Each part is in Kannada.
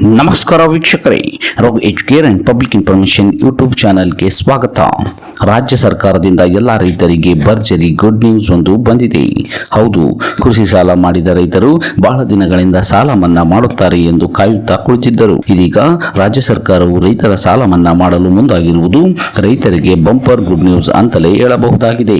ನಮಸ್ಕಾರ ವೀಕ್ಷಕರೇ, ರೋಗ್ educare and public information YouTube ಚಾನೆಲ್ಗೆ ಸ್ವಾಗತ. ರಾಜ್ಯ ಸರ್ಕಾರದಿಂದ ಎಲ್ಲ ರೈತರಿಗೆ ಭರ್ಜರಿ ಗುಡ್ ನ್ಯೂಸ್ ಒಂದು ಬಂದಿದೆ. ಹೌದು, ಕೃಷಿ ಸಾಲ ಮಾಡಿದ ರೈತರು ಬಹಳ ದಿನಗಳಿಂದ ಸಾಲ ಮನ್ನಾ ಮಾಡುತ್ತಾರೆ ಎಂದು ಕಾಯುತ್ತಾ ಕುಳಿತಿದ್ದರು. ಇದೀಗ ರಾಜ್ಯ ಸರ್ಕಾರವು ರೈತರ ಸಾಲ ಮನ್ನಾ ಮಾಡಲು ಮುಂದಾಗಿರುವುದು ರೈತರಿಗೆ ಬಂಪರ್ ಗುಡ್ ನ್ಯೂಸ್ ಅಂತಲೇ ಹೇಳಬಹುದಾಗಿದೆ.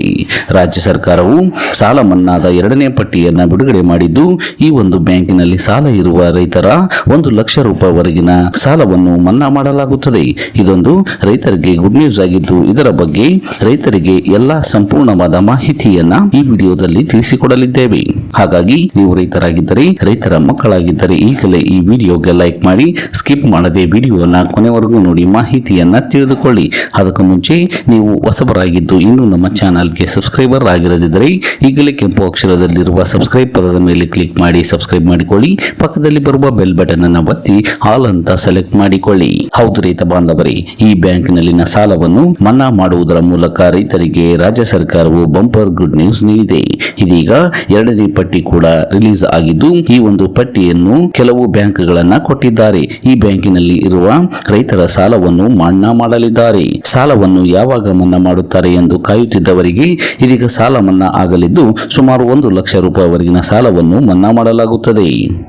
ರಾಜ್ಯ ಸರ್ಕಾರವು ಸಾಲ ಮನ್ನಾದ ಎರಡನೇ ಪಟ್ಟಿಯನ್ನು ಬಿಡುಗಡೆ ಮಾಡಿದ್ದು, ಈ ಒಂದು ಬ್ಯಾಂಕಿನಲ್ಲಿ ಸಾಲ ಇರುವ ರೈತರ ಒಂದು ಲಕ್ಷ ರೂಪಾಯಿವರೆಗಿನ ಸಾಲವನ್ನು ಮನ್ನಾ ಮಾಡಲಾಗುತ್ತದೆ. ಇದೊಂದು ರೈತರಿಗೆ ಗುಡ್ ನ್ಯೂಸ್ ಆಗಿದ್ದು, ಇದರ ಬಗ್ಗೆ ರೈತರಿಗೆ ಎಲ್ಲಾ ಸಂಪೂರ್ಣವಾದ ಮಾಹಿತಿಯನ್ನ ಈ ವಿಡಿಯೋದಲ್ಲಿ ತಿಳಿಸಿಕೊಡಲಿದ್ದೇವೆ. ಹಾಗಾಗಿ, ನೀವು ರೈತರಾಗಿದ್ದರೆ, ರೈತರ ಮಕ್ಕಳಾಗಿದ್ದರೆ ಈಗಲೇ ಈ ವಿಡಿಯೋಗೆ ಲೈಕ್ ಮಾಡಿ ಸ್ಕಿಪ್ ಮಾಡದೆ ವಿಡಿಯೋನ ಕೊನೆವರೆಗೂ ನೋಡಿ ಮಾಹಿತಿಯನ್ನ ತಿಳಿದುಕೊಳ್ಳಿ. ಅದಕ್ಕೂ ಮುಂಚೆ, ನೀವು ಹೊಸಬರಾಗಿದ್ದು ಇನ್ನೂ ನಮ್ಮ ಚಾನಲ್ಗೆ ಸಬ್ಸ್ಕ್ರೈಬರ್ ಆಗಿರದಿದ್ದರೆ, ಈಗಲೇ ಕೆಂಪು ಅಕ್ಷರದಲ್ಲಿರುವ ಸಬ್ಸ್ಕ್ರೈಬ್ ಪದದ ಮೇಲೆ ಕ್ಲಿಕ್ ಮಾಡಿ, ಸಬ್ಸ್ಕ್ರೈಬ್ ಮಾಡಿಕೊಳ್ಳಿ. ಪಕ್ಕದಲ್ಲಿ ಬರುವ ಬೆಲ್ ಬಟನ್ ಅನ್ನು ಒತ್ತಿ ಆಲ್ ಅಂತ ಸೆಲೆಕ್ಟ್ ಮಾಡಿಕೊಳ್ಳಿ. ಹೌದು ರೈತ ಬಾಂಧವರೇ, ಈ ಬ್ಯಾಂಕ್ನಲ್ಲಿನ ಸಾಲವನ್ನು ಮನ್ನಾ ಮಾಡುವುದರ ಮೂಲಕ ರೈತರಿಗೆ ರಾಜ್ಯ ಸರ್ಕಾರವು ಬಂಪರ್ ಗುಡ್ ನ್ಯೂಸ್ ನೀಡಿದೆ. ಇದೀಗ ಎರಡನೇ ಪಟ್ಟಿ ಕೂಡ ರಿಲೀಸ್ ಆಗಿದ್ದು, ಈ ಒಂದು ಪಟ್ಟಿಯನ್ನು ಕೆಲವು ಬ್ಯಾಂಕ್ಗಳನ್ನ ಕೊಟ್ಟಿದ್ದಾರೆ. ಈ ಬ್ಯಾಂಕಿನಲ್ಲಿ ಇರುವ ರೈತರ ಸಾಲವನ್ನು ಮನ್ನಾ ಮಾಡಲಿದ್ದಾರೆ. ಸಾಲವನ್ನು ಯಾವಾಗ ಮನ್ನಾ ಮಾಡುತ್ತಾರೆ ಎಂದು ಕಾಯುತ್ತಿದ್ದವರಿಗೆ ಇದೀಗ ಸಾಲ ಮನ್ನಾ ಆಗಲಿದ್ದು, ಸುಮಾರು ಒಂದು ಲಕ್ಷ ರೂಪಾಯಿವರೆಗಿನ ಸಾಲವನ್ನು ಮನ್ನಾ ಮಾಡಲಾಗುತ್ತದೆ.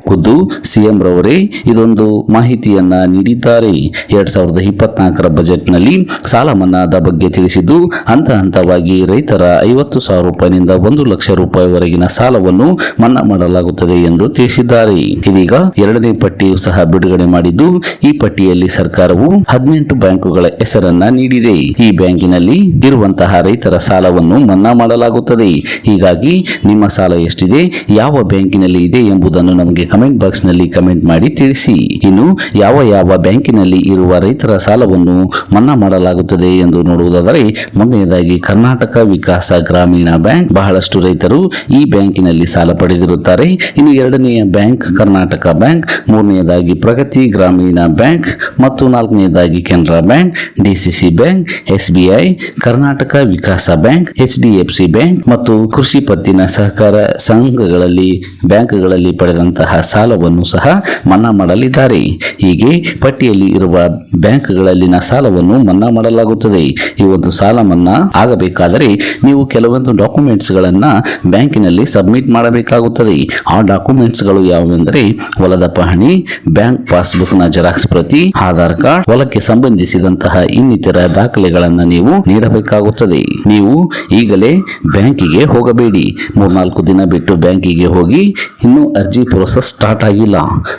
ಖುದ್ದು ಸಿಎಂ ರವರೇ, ಇದೊಂದು ಮಾಹಿತಿಯನ್ನ ನೀಡಿದ್ದಾರೆ. ಎರಡ್ ಸಾವಿರದ ಇಪ್ಪತ್ನಾಲ್ಕರ ಬಜೆಟ್ನಲ್ಲಿ ಸಾಲ ಮನ್ನಾದ ಬಗ್ಗೆ ತಿಳಿಸಿದ್ದು, ಹಂತ ಹಂತವಾಗಿ ರೈತರ ಐವತ್ತು ಸಾವಿರ ರೂಪಾಯಿನಿಂದ ಒಂದು ಲಕ್ಷ ರೂಪಾಯಿವರೆಗಿನ ಸಾಲವನ್ನು ಮನ್ನಾ ಮಾಡಲಾಗುತ್ತದೆ ಎಂದು ತಿಳಿಸಿದ್ದಾರೆ. ಇದೀಗ ಎರಡನೇ ಪಟ್ಟಿಯು ಸಹ ಬಿಡುಗಡೆ ಮಾಡಿದ್ದು, ಈ ಪಟ್ಟಿಯಲ್ಲಿ ಸರ್ಕಾರವು ಹದಿನೆಂಟು ಬ್ಯಾಂಕುಗಳ ಹೆಸರನ್ನ ನೀಡಿದೆ. ಈ ಬ್ಯಾಂಕಿನಲ್ಲಿ ಇರುವಂತಹ ರೈತರ ಸಾಲವನ್ನು ಮನ್ನಾ ಮಾಡಲಾಗುತ್ತದೆ. ಹೀಗಾಗಿ ನಿಮ್ಮ ಸಾಲ ಎಷ್ಟಿದೆ, ಯಾವ ಬ್ಯಾಂಕಿನಲ್ಲಿ ಇದೆ ಎಂಬುದನ್ನು ನಮಗೆ ಕಮೆಂಟ್ ಬಾಕ್ಸ್ನಲ್ಲಿ ಕಮೆಂಟ್ ಮಾಡಿ ತಿಳಿಸಿ. ಇನ್ನು ಯಾವ ಯಾವ ಬ್ಯಾಂಕಿನಲ್ಲಿ ಇರುವ ರೈತರ ಸಾಲವನ್ನು ಮನ್ನಾ ಮಾಡಲಾಗುತ್ತದೆ ಎಂದು ನೋಡುವುದಾದರೆ, ಮೊದಲನೇದಾಗಿ ಕರ್ನಾಟಕ ವಿಕಾಸ ಗ್ರಾಮೀಣ ಬ್ಯಾಂಕ್. ಬಹಳಷ್ಟು ರೈತರು ಈ ಬ್ಯಾಂಕಿನಲ್ಲಿ ಸಾಲ ಪಡೆದಿರುತ್ತಾರೆ. ಇನ್ನು ಎರಡನೆಯ ಬ್ಯಾಂಕ್ ಕರ್ನಾಟಕ ಬ್ಯಾಂಕ್, ಮೂರನೆಯದಾಗಿ ಪ್ರಗತಿ ಗ್ರಾಮೀಣ ಬ್ಯಾಂಕ್ ಮತ್ತು ನಾಲ್ಕನೆಯದಾಗಿ Canara bank, DCC bank, SBI, Karnataka Vikasa bank H C bank ಮತ್ತು ಕೃಷಿ ಪತ್ತಿನ ಸಹಕಾರ ಸಂಘಗಳಲ್ಲಿ ಬ್ಯಾಂಕ್ಗಳಲ್ಲಿ ಪಡೆದಂತಹ ಸಾಲವನ್ನು ಸಹ ಮನ್ನಾ ಮಾಡಲಿದ್ದಾರೆ ಹೀಗೆ ಪಟ್ಟಿಯಲ್ಲಿ ಇರುವ ಬ್ಯಾಂಕ್ಗಳಲ್ಲಿನ ಸಾಲವನ್ನು ಮನ್ನಾ ಮಾಡಲಾಗುತ್ತದೆ. ಈ ಒಂದು ಸಾಲ ಮನ್ನಾ ಆಗಬೇಕಾದರೆ ನೀವು ಕೆಲವೊಂದು ಡಾಕ್ಯುಮೆಂಟ್ಸ್ ಗಳನ್ನ ಬ್ಯಾಂಕಿನಲ್ಲಿ ಸಬ್ಮಿಟ್ ಮಾಡಬೇಕಾಗುತ್ತದೆ. ಆ ಡಾಕ್ಯುಮೆಂಟ್ಸ್ಗಳು ಯಾವುವೆಂದರೆ ಹೊಲದ ಪಹಣಿ, ಬ್ಯಾಂಕ್ ಪಾಸ್ಬುಕ್ನ ಜೆರಾಕ್ಸ್ ಪ್ರತಿ, ಆಧಾರ್ ಕಾರ್ಡ್, ಹೊಲಕ್ಕೆ ಸಂಬಂಧಿಸಿದಂತಹ ಇನ್ನಿತರ ದಾಖಲೆಗಳನ್ನು ನೀವು ನೀಡಬೇಕಾಗುತ್ತದೆ. ನೀವು ಈಗಲೇ ಬ್ಯಾಂಕಿಗೆ ಹೋಗಬೇಡಿ. ಮೂರ್ನಾಲ್ಕು ದಿನ ಬಿಟ್ಟು ಬ್ಯಾಂಕಿಗೆ ಹೋಗಿ ಇನ್ನೂ ಅರ್ಜಿ ಪ್ರೋಸೆಸ್ ಸ್ಟಾರ್ಟ್ ಆಗಿಲ್ಲ.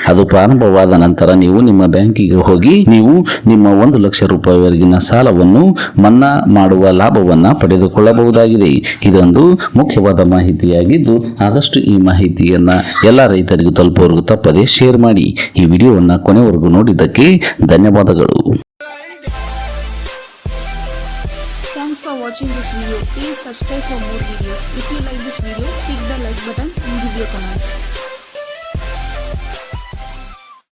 ಅದು ಪ್ರಾರಂಭವಾದ ನಂತರ ನೀವು ನಿಮ್ಮ ಬ್ಯಾಂಕಿಗೆ ಹೋಗಿ ನೀವು ನಿಮ್ಮ ಒಂದು ಲಕ್ಷ ರೂಪಾಯಿವರೆಗಿನ ಸಾಲವನ್ನು ಮನ್ನಾ ಮಾಡುವ ಲಾಭವನ್ನು ಪಡೆದುಕೊಳ್ಳಬಹುದಾಗಿದೆ ಇದೊಂದು ಮುಖ್ಯವಾದ ಮಾಹಿತಿಯಾಗಿದ್ದು ಆದಷ್ಟು ಈ ಮಾಹಿತಿಯನ್ನು ಎಲ್ಲ ರೈತರಿಗೂ ತಲುಪುವವರೆಗೂ ತಪ್ಪದೆ ಶೇರ್ ಮಾಡಿ ಈ ವಿಡಿಯೋವನ್ನು ಕೊನೆವರೆಗೂ ನೋಡಿದ್ದಕ್ಕೆ ಧನ್ಯವಾದಗಳು Thanks for watching this video. Please subscribe for more videos. If you like this video, click the like buttons and give your comments.